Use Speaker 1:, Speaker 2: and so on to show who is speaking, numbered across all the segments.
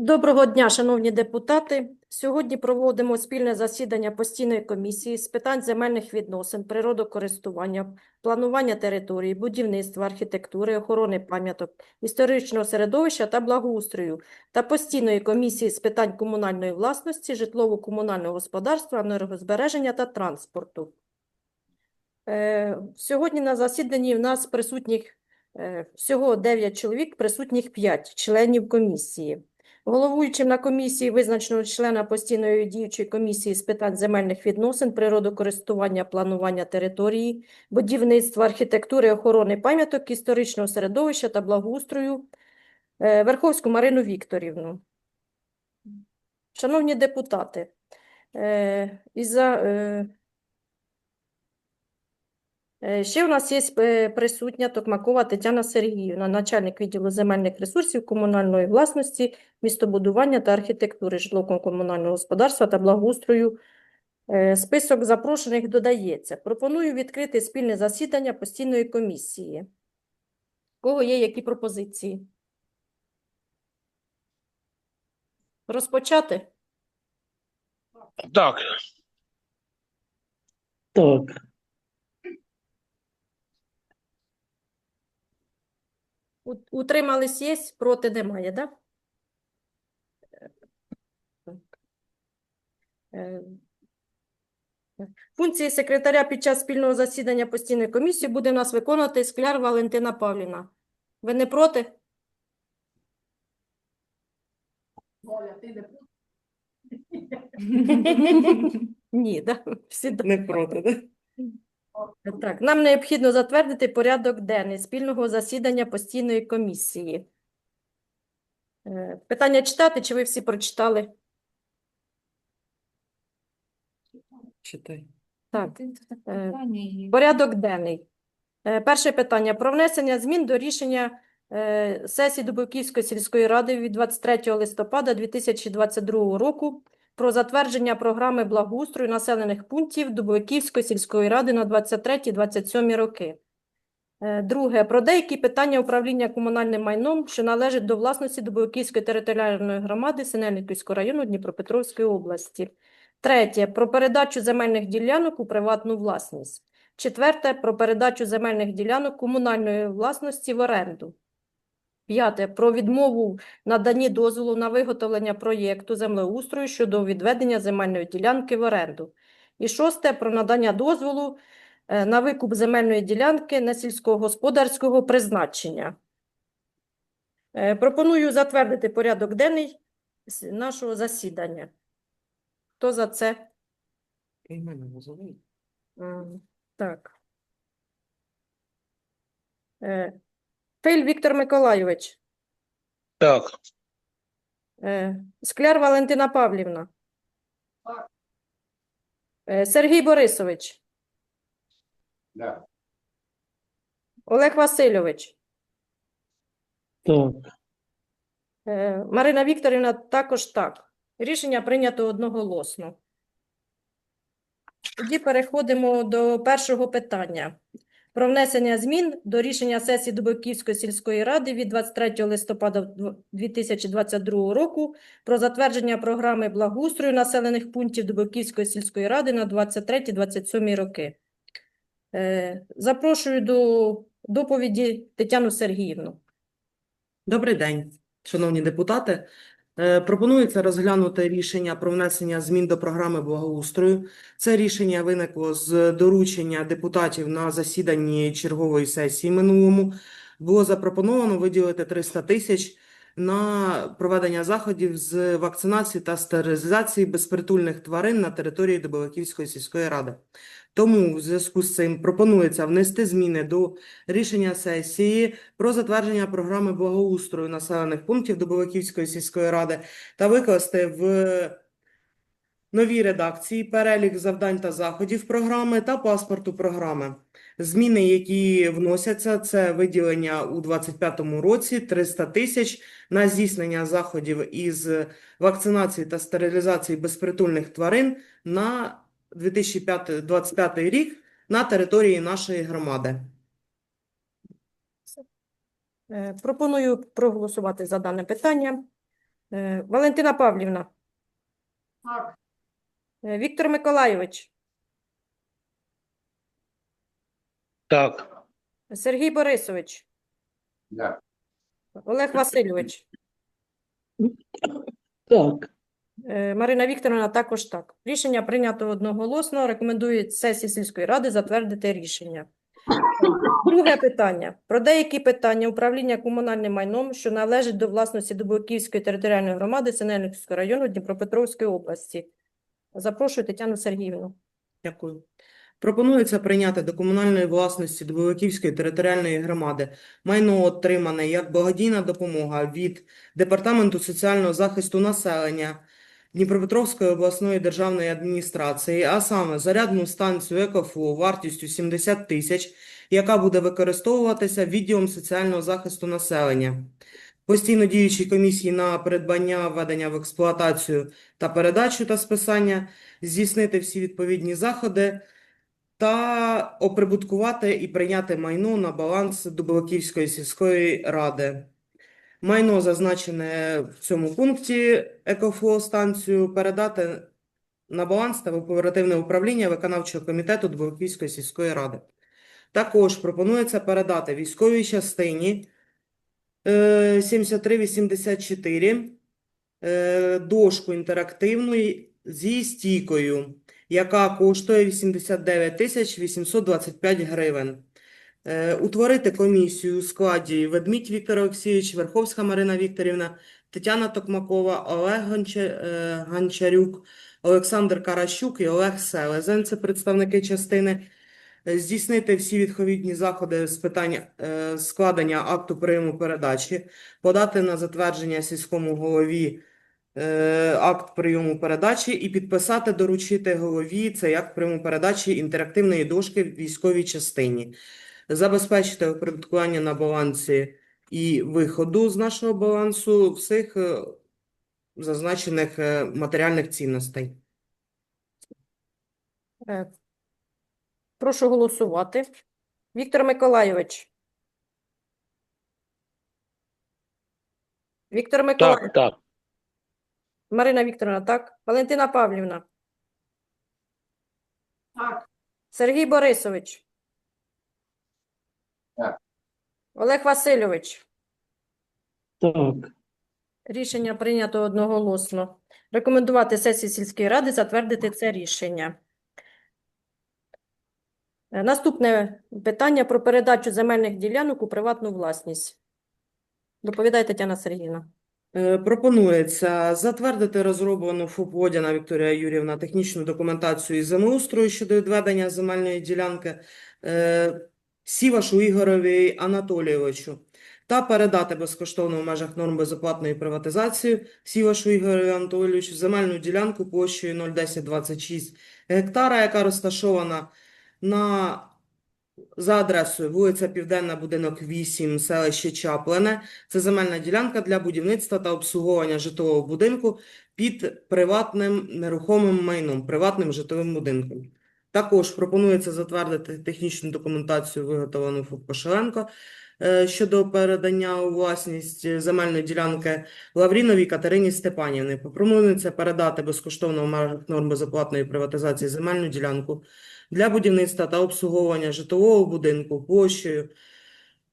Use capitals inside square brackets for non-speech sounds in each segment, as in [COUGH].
Speaker 1: Доброго дня, шановні депутати. Сьогодні проводимо спільне засідання постійної комісії з питань земельних відносин, природокористування, планування території, будівництва, архітектури, охорони пам'яток, історичного середовища та благоустрою та постійної комісії з питань комунальної власності, житлово-комунального господарства, енергозбереження та транспорту. Е, Сьогодні на засіданні в нас присутніх е, всього 9 чоловік, присутніх 5 членів комісії. Головуючим на комісії визначено члена постійної діючої комісії з питань земельних відносин, природокористування, планування території, будівництва, архітектури, охорони пам'яток, історичного середовища та благоустрою е, Верховську Марину Вікторівну. Шановні депутати, е, із-за е, Е, Ще у нас є е, присутня Токмакова Тетяна Сергіївна, начальник відділу земельних ресурсів, комунальної власності, містобудування та архітектури, житлово-комунального господарства та благоустрою. Е, Список запрошених додається. Пропоную відкрити спільне засідання постійної комісії. У Кого є які пропозиції? Розпочати?
Speaker 2: Так,
Speaker 3: Так,
Speaker 1: Утримались є, проти немає, да? Так. Е, Функції секретаря під час спільного засідання постійної комісії буде у нас виконувати Скляр Валентина Павлівна. Ви не проти? [LAUGHS] Ні, да? Всі
Speaker 3: не проти, да?
Speaker 1: Так, нам необхідно затвердити порядок денний спільного засідання постійної комісії. Е, Питання читати, чи ви всі прочитали?
Speaker 3: Читай.
Speaker 1: Так, е, порядок денний. Е, Перше питання про внесення змін до рішення сесії Дубовківської сільської ради від 23 листопада 2022 року про затвердження програми благоустрою населених пунктів Дубовиківської сільської ради на 23-27 роки. Е, Друге, про деякі питання управління комунальним майном, що належать до власності Дубовиківської територіальної громади Синельниківського району Дніпропетровської області. Третє, про передачу земельних ділянок у приватну власність. Четверте, про передачу земельних ділянок комунальної власності в оренду. П'яте, про відмову наданні дозволу на виготовлення проєкту землеустрою щодо відведення земельної ділянки в оренду. І шосте, про надання дозволу е, на викуп земельної ділянки несільськогосподарського призначення. Е, Пропоную затвердити порядок денний нашого засідання. Хто за це?
Speaker 3: Мене
Speaker 1: Так. Е, Віктор Миколайович.
Speaker 2: так,
Speaker 1: Е, Скляр Валентина Павлівна. Е, Сергій Борисович. Олег Васильович.
Speaker 3: Так,
Speaker 1: Е, Марина Вікторівна також так. Рішення прийнято одноголосно. Тоді переходимо до першого питання. Про внесення змін до рішення сесії Дубовківської сільської ради від 23 листопада 2022 року про затвердження програми благоустрою населених пунктів Дубовківської сільської ради на 23-27 роки. Е, Запрошую до доповіді Тетяну Сергіївну.
Speaker 3: добрий день, шановні депутати. Е, Пропонується розглянути рішення про внесення змін до програми благоустрою. Це рішення виникло з доручення депутатів на засіданні чергової сесії минулому. Було запропоновано виділити 300 тисяч на проведення заходів з вакцинації та стерилізації безпритульних тварин на території Дубовиківської сільської ради. Тому в зв'язку з цим пропонується внести зміни до рішення сесії про затвердження програми благоустрою населених пунктів Дубовиківської сільської ради та викласти в новій редакції перелік завдань та заходів програми та паспорту програми. Зміни, які вносяться, це виділення у 2025 році 300 тисяч на здійснення заходів із вакцинації та стерилізації безпритульних тварин на 2025 рік на території нашої громади.
Speaker 1: Е, Пропоную проголосувати за дане питання. Е, Валентина Павлівна. Е, Віктор Миколайович.
Speaker 2: Так.
Speaker 1: Сергій Борисович.
Speaker 2: Так.
Speaker 1: Олег Васильович.
Speaker 2: Так.
Speaker 1: Е, Марина Вікторовна також так. Рішення прийнято одноголосно. Рекомендують сесії сільської ради затвердити рішення. Друге питання. Про деякі питання управління комунальним майном, що належить до власності Дубовківської територіальної громади Синельниківського району Дніпропетровської області. Запрошую Тетяну Сергіївну.
Speaker 3: Дякую. Пропонується прийняти до комунальної власності Дубовиківської територіальної громади майно отримане як благодійна допомога від Департаменту соціального захисту населення Дніпропетровської обласної державної адміністрації, а саме зарядну станцію «Екофло» вартістю 70 тисяч, яка буде використовуватися відділом соціального захисту населення. Постійно діючій комісії на придбання, введення в експлуатацію та передачу та списання здійснити всі відповідні заходи та оприбуткувати і прийняти майно на баланс Дубовиківської сільської ради. Майно, зазначене в цьому пункті екофлостанцію, передати на баланс та в оперативне управління виконавчого комітету Дубовиківської сільської ради. Також пропонується передати військовій частині е, 7384 е, дошку інтерактивну зі стійкою, яка коштує 89 тисяч 825 гривень. Е, Утворити комісію у складі Ведмідь Віктор Олексійович, Верховська Марина Вікторівна, Тетяна Токмакова, Олег е, Гончарюк, Олександр Каращук і Олег Селезен. Це представники частини. Е, Здійснити всі відповідні заходи з питання складення акту прийому передачі, подати на затвердження сільському голові акт прийому передачі і підписати, доручити голові цей акт прийому передачі інтерактивної дошки в військовій частині. Забезпечити оподаткування на балансі і виходу з нашого балансу всіх е, зазначених е, матеріальних цінностей.
Speaker 1: Е, Прошу голосувати. Віктор Миколайович. Віктор Миколайович.
Speaker 2: Так, так.
Speaker 1: Марина Вікторовна, так? Валентина Павлівна.
Speaker 3: Так.
Speaker 1: Сергій Борисович.
Speaker 2: Так.
Speaker 1: Олег Васильович.
Speaker 2: Так.
Speaker 1: Рішення прийнято одноголосно. Рекомендувати сесії сільської ради затвердити це рішення. Е, Наступне питання про передачу земельних ділянок у приватну власність. Доповідає Тетяна Сергіївна.
Speaker 3: Е, Пропонується затвердити розроблену ФОП Водяна Вікторія Юрівна технічну документацію із землеустрою щодо відведення земельної ділянки е, Сівашу Ігорові Анатолійовичу та передати безкоштовно в межах норм безоплатної приватизації Сівашу Ігорові Анатолійовичу земельну ділянку площею 01026 гектара, яка розташована на за адресою вулиця Південна, будинок 8, селище Чаплине. Це земельна ділянка для будівництва та обслуговування житлового будинку під приватним нерухомим майном, приватним житловим будинком. Також пропонується затвердити технічну документацію, виготовлену ФОП Кошеленко, е, щодо передання у власність земельної ділянки Лавріновій Катерині Степанівни. Пропонується передати безкоштовно в межах норм безоплатної приватизації земельну ділянку для будівництва та обслуговування житлового будинку площею е,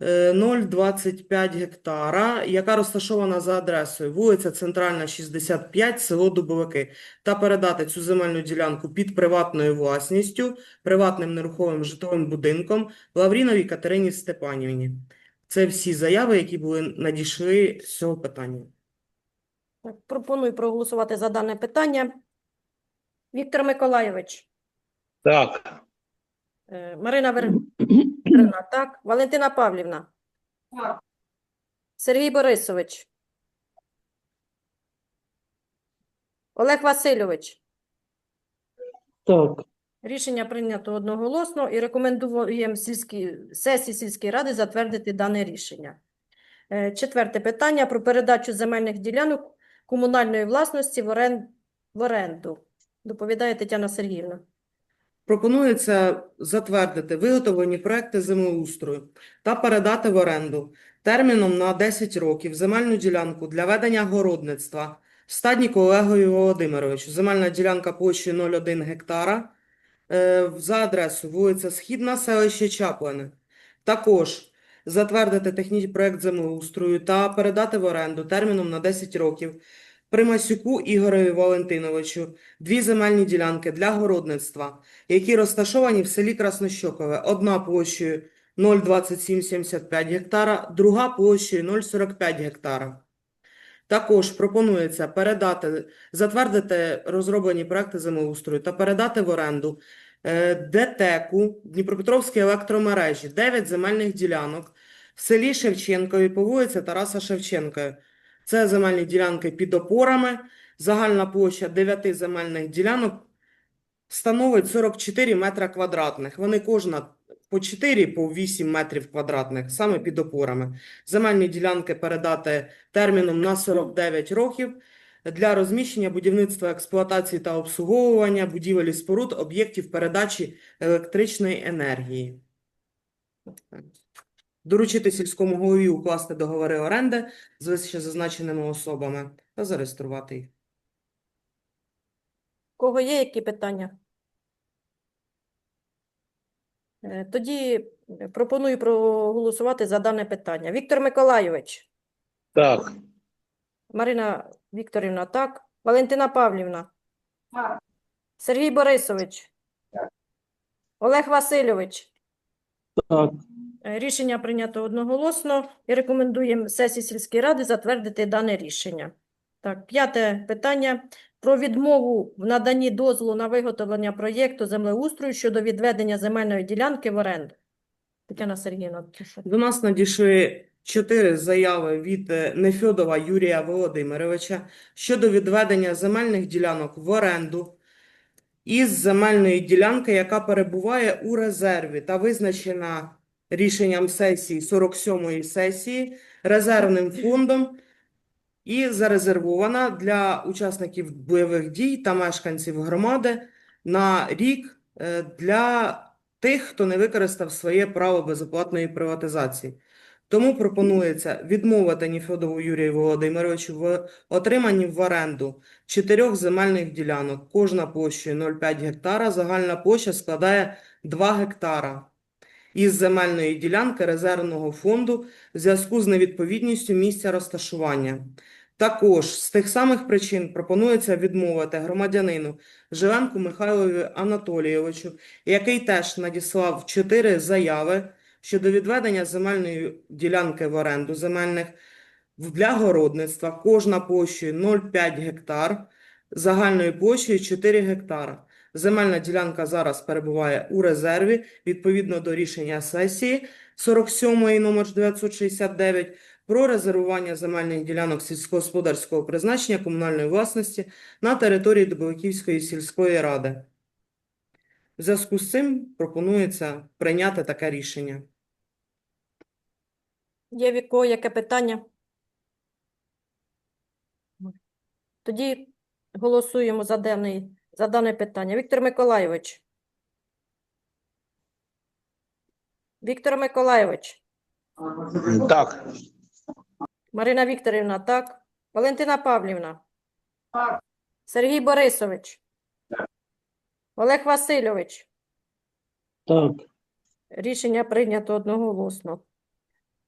Speaker 3: 0,25 гектара, яка розташована за адресою вулиця Центральна, 65, село Дубовики, та передати цю земельну ділянку під приватною власністю, приватним нерухомим житловим будинком Лавріновій Катерині Степанівні. Це всі заяви, які були надійшли з цього питання.
Speaker 1: Пропоную проголосувати за дане питання. Віктор Миколайович.
Speaker 2: Так.
Speaker 1: Е, Марина [CLEARS THROAT] Вікторівна, так? Валентина Павлівна.
Speaker 3: Так.
Speaker 1: Сергій Борисович. Олег Васильович.
Speaker 2: Так.
Speaker 1: Рішення прийнято одноголосно і рекомендуємо сільській сесії сільської ради затвердити дане рішення. Е, Четверте питання про передачу земельних ділянок комунальної власності в в оренду. Доповідає Тетяна Сергіївна.
Speaker 3: Пропонується затвердити виготовлені проекти землеустрою та передати в оренду терміном на 10 років земельну ділянку для ведення городництва Стадніку Олегові Володимировичу. Земельна ділянка площею 0,1 гектара е, за адресою вулиця Східна, селище Чаплини. Також затвердити технічний проект землеустрою та передати в оренду терміном на 10 років Примасюку Ігорові Валентиновичу дві земельні ділянки для городництва, які розташовані в селі Краснощокове. Одна площею 0,2775 гектара, друга площею 0,45 гектара. Також пропонується передати, затвердити розроблені проекти землеустрою та передати в оренду е, ДТЕКу Дніпропетровській електромережі 9 земельних ділянок в селі Шевченкові по вулиці Тараса Шевченка. Це земельні ділянки під опорами. Загальна площа 9 земельних ділянок становить 44 метра квадратних. Вони кожна по 4, по 8 метрів квадратних, саме під опорами. Земельні ділянки передати терміном на 49 років для розміщення будівництва, експлуатації та обслуговування будівель і споруд об'єктів передачі електричної енергії. Доручити сільському голові укласти договори оренди з вище зазначеними особами та зареєструвати їх.
Speaker 1: У Кого є які питання? Е, Тоді пропоную проголосувати за дане питання. Віктор Миколайович,
Speaker 2: Так.
Speaker 1: Марина Вікторівна, так. Валентина Павлівна. Так. Сергій Борисович. Так. Олег Васильович.
Speaker 2: Так.
Speaker 1: Рішення прийнято одноголосно і рекомендуємо сесії сільської ради затвердити дане рішення. Так, п'яте питання про відмову в наданні дозволу на виготовлення проєкту землеустрою щодо відведення земельної ділянки в оренду. Тетяна Сергіївна, прошу.
Speaker 3: До нас надійшли чотири заяви від е, Нефьодова Юрія Володимировича щодо відведення земельних ділянок в оренду із земельної ділянки, яка перебуває у резерві та визначена рішенням сесії 47-ї сесії резервним фондом і зарезервована для учасників бойових дій та мешканців громади на рік е, для тих, хто не використав своє право безоплатної приватизації. Тому пропонується відмовити Ніфьодову Юрію Володимировичу в отриманні в оренду чотирьох земельних ділянок, кожна площею 0,5 гектара, загальна площа складає 2 гектара із земельної ділянки резервного фонду в зв'язку з невідповідністю місця розташування. Також з тих самих причин пропонується відмовити громадянину Живенку Михайлові Анатолійовичу, який теж надіслав чотири заяви щодо відведення земельної ділянки в оренду земельних для городництва, кожна площею 0,5 гектар, загальною площею 4 гектара. Земельна ділянка зараз перебуває у резерві відповідно до рішення сесії 47 номер 969 про резервування земельних ділянок сільськогосподарського призначення комунальної власності на території Дубовиківської сільської ради. В зв'язку з цим пропонується прийняти таке рішення.
Speaker 1: Є від кого яке питання? Тоді голосуємо за дане, за дане питання. Віктор Миколайович. Віктор Миколайович.
Speaker 2: Так.
Speaker 1: Марина Вікторівна, так. Валентина Павлівна. Сергій Борисович. Так. Олег Васильович.
Speaker 2: Так.
Speaker 1: Рішення прийнято одноголосно.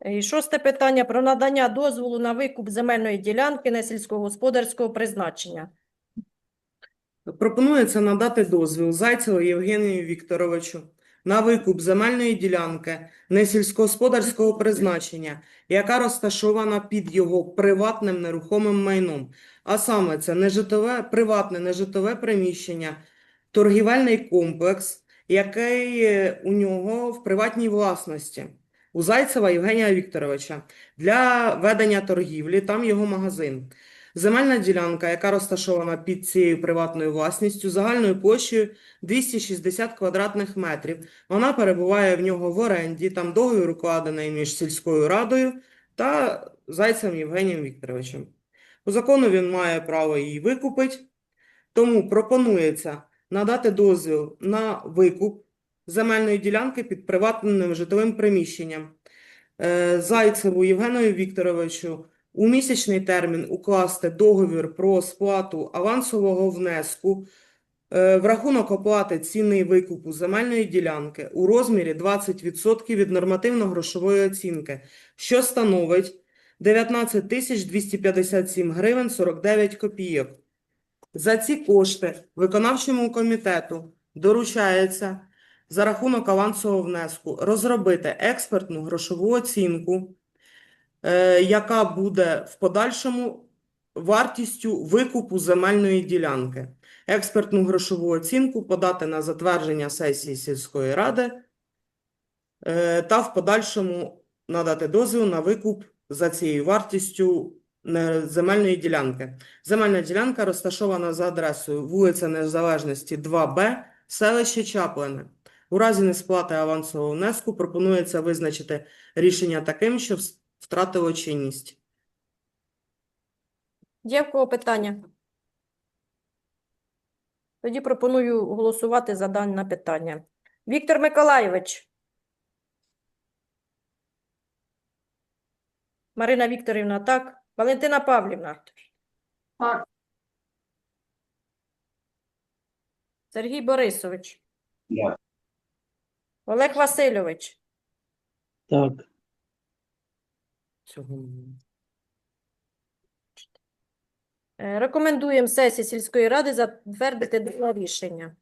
Speaker 1: І шосте питання про надання дозволу на викуп земельної ділянки на сільськогосподарського призначення.
Speaker 3: Пропонується надати дозвіл Зайцеву Євгенію Вікторовичу на викуп земельної ділянки несільськогосподарського призначення, яка розташована під його приватним нерухомим майном. А саме це нежитлове, приватне нежитлове приміщення, торгівельний комплекс, який у нього в приватній власності. У Зайцева Євгенія Вікторовича для ведення торгівлі, там його магазин. Земельна ділянка, яка розташована під цією приватною власністю, загальною площею 260 квадратних метрів. Вона перебуває в нього в оренді, там договір укладений між сільською радою та Зайцем Євгенієм Вікторовичем. По закону він має право її викупити, тому пропонується надати дозвіл на викуп земельної ділянки під приватним житловим приміщенням е, Зайцеву Євгенові Вікторовичу у місячний термін укласти договір про сплату авансового внеску е, в рахунок оплати ціни викупу земельної ділянки у розмірі 20% від нормативно-грошової оцінки, що становить 19 257 гривень 49 копійок. За ці кошти виконавчому комітету доручається за рахунок авансового внеску розробити експертну грошову оцінку, яка буде в подальшому вартістю викупу земельної ділянки. Експертну грошову оцінку подати на затвердження сесії сільської ради е, та в подальшому надати дозвіл на викуп за цією вартістю е, земельної ділянки. Земельна ділянка розташована за адресою вулиця Незалежності 2Б, селище Чаплине. У разі несплати авансового внеску пропонується визначити рішення таким, що втратило чинність.
Speaker 1: Є в кого питання? Тоді пропоную голосувати за дане питання. Віктор Миколайович. Марина Вікторівна, так. Валентина Павлівна.
Speaker 4: Так.
Speaker 1: Сергій Борисович.
Speaker 2: Так.
Speaker 1: Олег Васильович.
Speaker 2: Так.
Speaker 3: Цього.
Speaker 1: Е, Рекомендуємо сесії сільської ради затвердити два рішення.